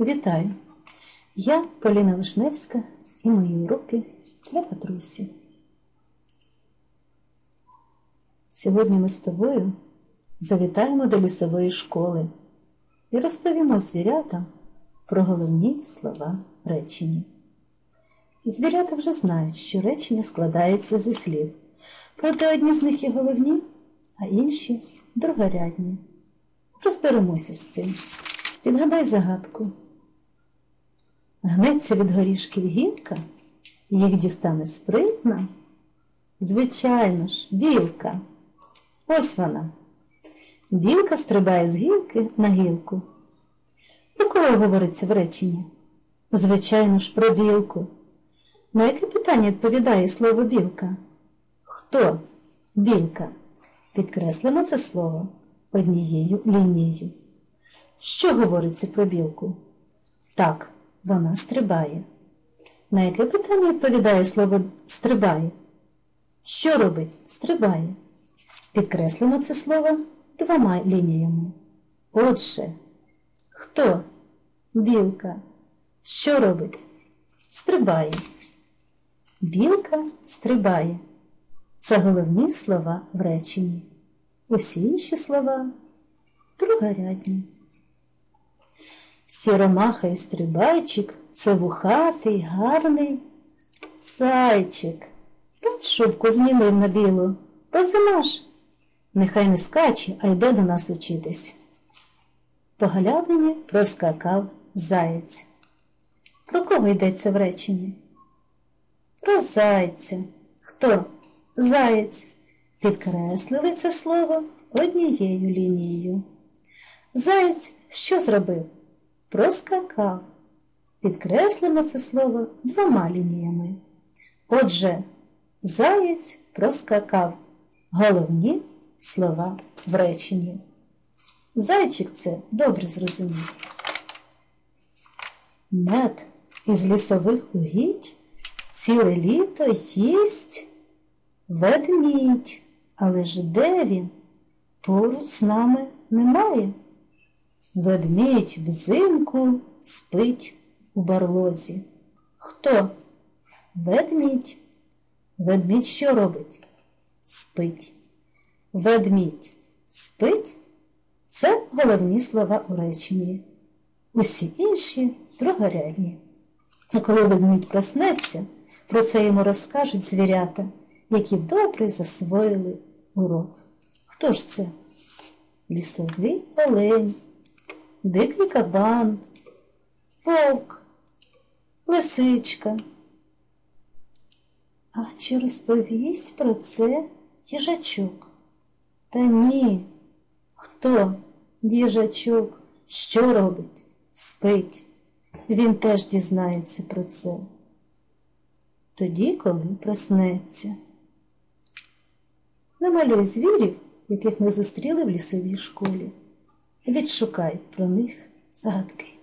Вітаю! Я Поліна Вишневська і мої уроки для Патрусі. Сьогодні ми з тобою завітаємо до лісової школи і розповімо звірятам про головні слова речення. Звірята вже знають, що речення складається зі слів, проте одні з них є головні, а інші другорядні. Розберемося з цим. Підгадай загадку. Гнеться від горішків гілка, їх дістане спритна. Звичайно ж, білка. Ось вона. Білка стрибає з гілки на гілку. Про кого говориться в реченні? Звичайно ж, про білку. На яке питання відповідає слово білка? Хто? Білка. Підкреслимо це слово однією лінією. Що говориться про білку? Так, вона стрибає. На яке питання відповідає слово стрибає? Що робить? Стрибає. Підкреслимо це слово двома лініями. Отже, хто? Білка. Що робить? Стрибає. Білка стрибає. Це головні слова в реченні. Усі інші слова другорядні. Сіромаха і стрибайчик це вухатий, гарний зайчик. Пать шубку змінив на білу, позимаш. Нехай не скаче, а йде до нас учитись. По галявині проскакав заєць. Про кого йдеться в реченні? Про зайця. Хто? Заєць. Підкреслили це слово однією лінією. Заєць що зробив? Проскакав. Підкреслимо це слово двома лініями. Отже, заєць проскакав. Головні слова в реченні. Зайчик це добре зрозумів. Мед із лісових угідь ціле літо їсть ведмідь, але ж де він? Поруч з нами немає. Ведмідь взимку спить у барлозі. Хто? Ведмідь. Ведмідь що робить? Спить. Ведмідь спить це головні слова у реченні. Усі інші другорядні. А коли ведмідь проснеться, про це йому розкажуть звірята, які добре засвоїли урок. Хто ж це? Лісовий олень, дикий кабан, вовк, лисичка. А чи розповість про це їжачок? Та ні. Хто їжачок? Що робить? Спить. Він теж дізнається про це. Тоді, коли проснеться. Намалюй звірів, яких ми зустріли в лісовій школі. Відшукай про них загадки.